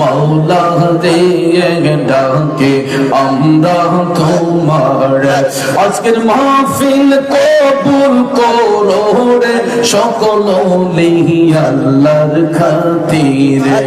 মাওলা দিয়ে ডাকে, আমরা তোমার। আজকের মাহফিল কবুল করো রে, সকল আল্লাহর খাতিরে।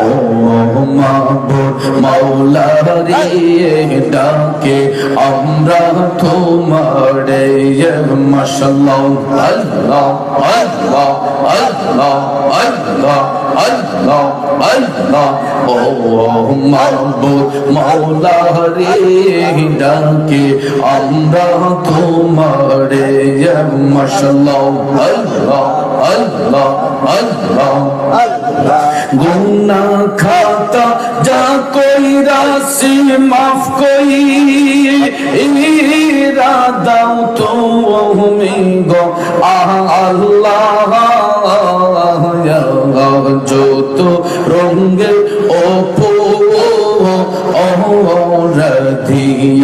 ও মাবুদ মাওলা রে ডাকে, আমরা তোমার। মাশাআল্লাহ, আল্লাহ আল্লাহ আল্লাহ। আল্লাহ আল্লাহ আল্লাহ। ও মাবুদ মাওলা রে ডাকে আমরা তোমার মাশাআল্লাহ। আল্লাহ আল্লাহ আল্লাহ। গুনা খাতা যা কই রাশি মাফ কই দাও তো আল্লাহ।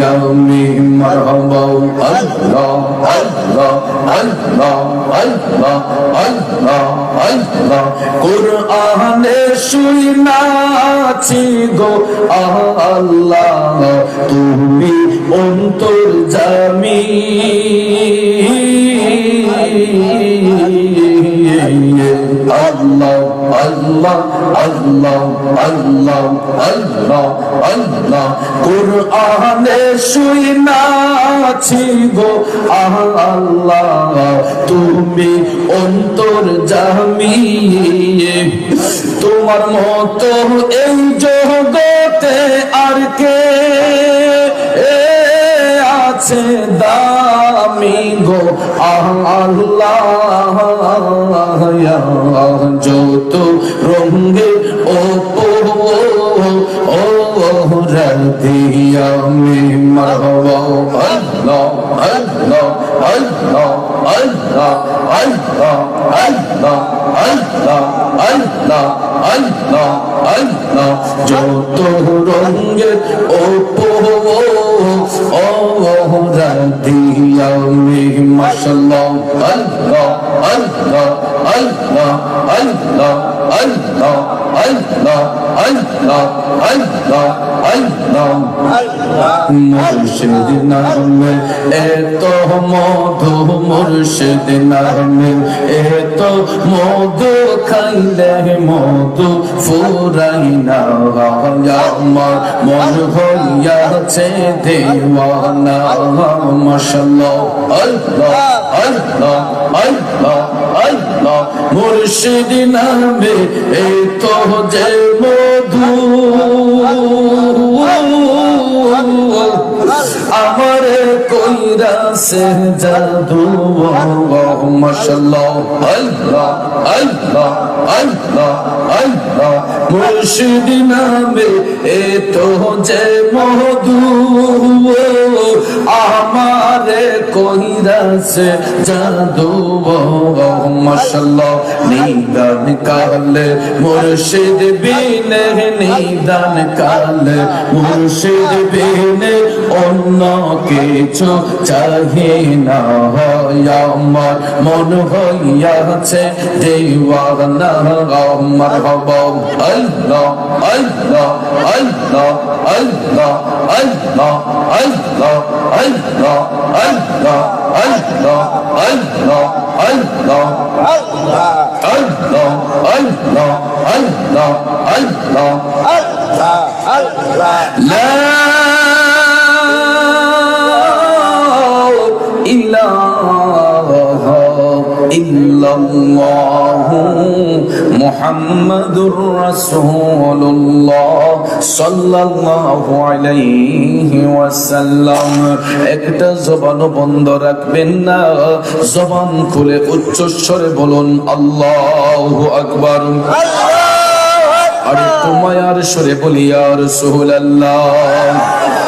يمي مرحبا الله الله الله الله الله الله قرآن শুনাছি গো আল্লাহ তুমি অন্তর জামি আল্লাহ আল্লাহ আল্লাহ আল্লাহ আল্লাহ। কুরআনে শুনাছি গো আল্লাহ। তুমি অন্তর জামি তোমার মতো এই জগতে আর কে আছে দামি গো আল্লাহ। যত রঙ্গে ও ও রদিয়ামি মারওয়া আল্লাহ আল্লাহ আল্লাহ আল্লাহ আল্লাহ আল্লাহ আল্লাহ আল্লাহ আল্লাহ যত রঙ্গের ওপো ও রদিয়ামি মাশাআল্লাহ আল্লাহ আল্লাহ আল্লাহ আল্লাহ আল্লাহ মুর্শিদ নামে এত মধু মুর্শিদ নামে এত মধু খাইলে মধু ফুরাই না আমার মন হইয়াছে দেওয়ানা মাশাআল্লাহ আল্লাহ আল্লাহ আল্লাহ আল্লাহ যে মধু। আমার কইরা সে জাদু। মশাল্লাহ আল্লাহ আল্লাহ আল্লাহ আল্লাহ। মুর্শিদ নামে তো যে মধু আমারে কহিরাছে জাদু মাশাআল্লাহ নিদান কালে, মুর্শিদ বিনে নিদান কালে, মুর্শিদ বিনে অন্য কিছু চাহি না হয় আমার মন হইয়াছে দেওয়ানা আমার হব আল্লাহ আল্লাহ আল্লাহ আল্লাহ আল্লাহ আল্লাহ আল্লাহ আল্লাহ আল্লাহ আল্লাহ আল্লাহ আল্লাহ আল্লাহ আল্লাহ আল্লাহ আল্লাহ আল্লাহ لا মুহাম্মাদুর রাসূলুল্লাহ সাল্লাল্লাহু আলাইহি ওয়াসাল্লাম। একটা জবান বন্ধ রাখবেন না জবান খুলে উচ্চস্বরে বলুন আল্লাহু আকবার। আল্লাহু আকবার। আর তোমায়ার সরে বলি আর রাসূলুল্লাহ।